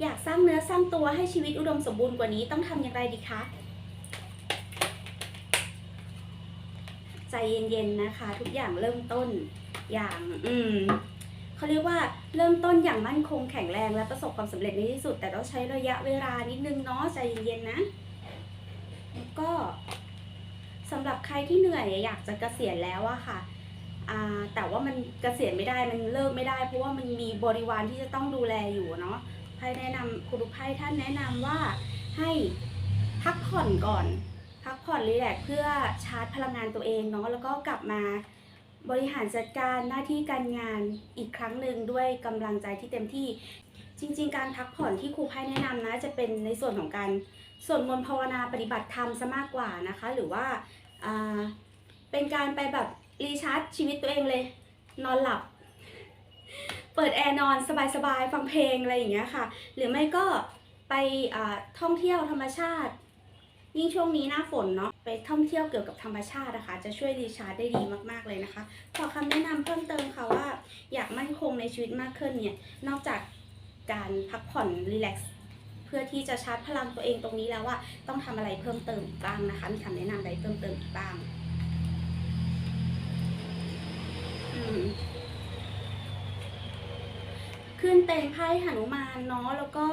อยากสร้างเนื้อสร้างตัวให้ชีวิตอุดมสมบูรณ์กว่านี้ต้องทำอย่างไรดีคะ ใจเย็นๆนะคะ ทุกอย่างเริ่มต้นอย่างอืมเขาเรียกว่าเริ่มต้นอย่างมั่นคงแข็งแรงและประสบความสำเร็จในที่สุด แต่ต้องใช้ระยะเวลานิดนึงเนาะใจเย็นๆนะก็สำหรับใครที่เหนื่อยอยากจะเกษียณแล้วอะค่ะแต่ว่ามันเกษียณไม่ได้มันเลิกไม่ได้ เพราะว่ามันมีบริวารที่จะต้องดูแลอยู่เนาะ พ่แนะนำคุณลูกไพ่ท่านแนะนำว่าให้พักผ่อนก่อน พักผ่อนรีแลกเพื่อชาร์จพลังงานตัวเองเนาะแล้วก็กลับมาบริหารจัดการหน้าที่การงานอีกครั้งหนึ่งด้วยกำลังใจที่เต็มที่ จริง ๆ การพักผ่อนที่ครูไพ่แนะนำนะจะเป็นในส่วนของการสวดมนต์ภาวนาปฏิบัติธรรมซะมากกว่านะคะ หรือว่าเป็นการไปแบบรีชาร์จชีวิตตัวเองเลย นอนหลับ เปิดแอร์นอนสบายๆ ฟังเพลงอะไรอย่างเงี้ยค่ะ หรือไม่ก็ไปท่องเที่ยวธรรมชาติ ยิ่งช่วงนี้หน้าฝนเนาะไปท่องเที่ยวเกี่ยวกับธรรมชาตินะคะ จะช่วยรีชาร์จได้ดีมากๆเลยนะคะ ขอคำแนะนำเพิ่มเติมค่ะว่าอยากมั่นคงในชีวิตมากขึ้นเนี่ยนอกจากการพักผ่อนรีแลกซ์เพื่อที่จะชาร์จพลังตัวเองตรงนี้แล้วว่าต้องทำอะไรเพิ่มเติมบ้างนะคะมีคำแนะนำอะไรเพิ่มเติมอีกบ้าง อืมขึ้น เต็งไพ่หนุมานเนาะแล้วก็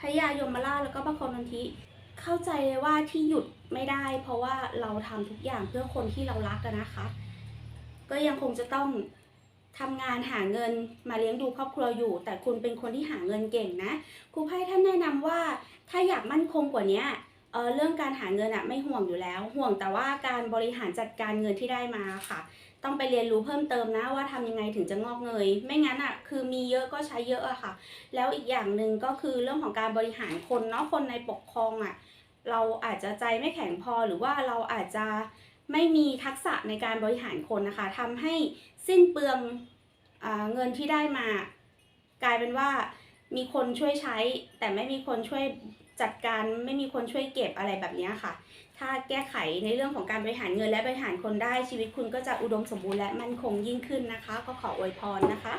พญายมราชแล้วก็พระโคนนทิเข้าใจเลยว่าที่หยุดไม่ได้ เพราะว่าเราทำทุกอย่างเพื่อคนที่เรารักกันนะคะ ก็ยังคงจะต้องทำงานหาเงินมาเลี้ยงดูครอบครัวอยู่ แต่คุณเป็นคนที่หาเงินเก่งนะครูไพ่ท่านแนะนำว่าถ้าอยากมั่นคงกว่าเนี้ เรื่องการหาเงินอะไม่ห่วงอยู่แล้ว ห่วงแต่ว่าการบริหารจัดการเงินที่ได้มาค่ะ ต้องไปเรียนรู้เพิ่มเติมนะว่าทำยังไงถึงจะงอกเงย ไม่งั้นอะคือมีเยอะก็ใช้เยอะอะค่ะ แล้วอีกอย่างหนึ่งก็คือเรื่องของการบริหารคนเนาะคนในปกครองอะเราอาจจะใจไม่แข็งพอหรือว่าเราอาจจะไม่มีทักษะในการบริหารคนนะคะทำให้สิ้นเปลืองอเงินที่ได้มา กลายเป็นว่ามีคนช่วยใช้ แต่ไม่มีคนช่วย จัดการไม่มีคนช่วยเก็บอะไรแบบนี้ค่ะ ถ้าแก้ไขในเรื่องของการบริหารเงินและบริหารคนได้ชีวิตคุณก็จะอุดมสมบูรณ์และมั่นคงยิ่งขึ้นนะคะ ก็ขออวยพรนะคะ